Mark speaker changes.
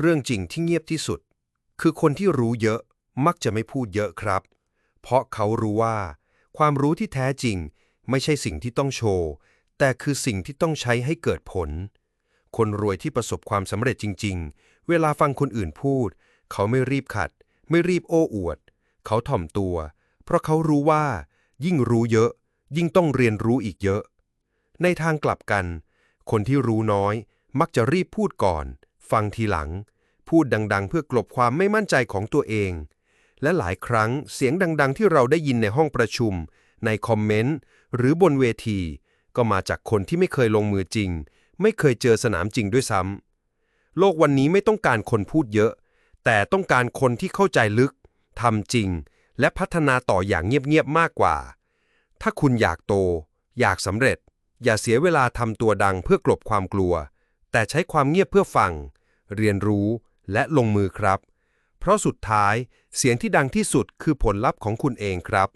Speaker 1: เรื่องจริงที่เงียบที่สุด คือคนที่รู้เยอะมักจะไม่พูดเยอะครับ เพราะเขารู้ว่า ความรู้ที่แท้จริง ไม่ใช่สิ่งที่ต้องโชว์ แต่คือสิ่งที่ต้องใช้ให้เกิดผล คนรวยที่ประสบความสำเร็จจริง ๆ เวลาฟังคนอื่นพูด เขาไม่รีบขัด ไม่รีบโอ้อวด เขาถ่อมตัว เพราะเขารู้ว่า ยิ่งรู้เยอะ ยิ่งต้องเรียนรู้อีกเยอะ ในทางกลับกัน คนที่รู้น้อย มักจะรีบพูดก่อน ฟังทีหลัง พูดดังๆ เพื่อกลบความไม่มั่นใจของตัวเอง และหลายครั้งเสียงดังๆ ที่เราได้ยินในห้องประชุม ในคอมเมนต์ หรือบนเวที ก็มาจากคนที่ไม่เคยลงมือจริง ไม่เคยเจอสนามจริงด้วยซ้ำโลกวันนี้ไม่ต้องการคนพูดเยอะ แต่ต้องการคนที่เข้าใจลึกทำจริง และพัฒนาต่ออย่างเงียบๆมากกว่า ถ้าคุณอยากโต อยากสำเร็จ อย่าเสียเวลาทำตัวดังเพื่อกลบความกลัว แต่ใช้ความเงียบเพื่อฟัง เรียนรู้และลงมือครับ เพราะสุดท้ายเสียงที่ดังที่สุดคือผลลัพธ์ของคุณเองครับ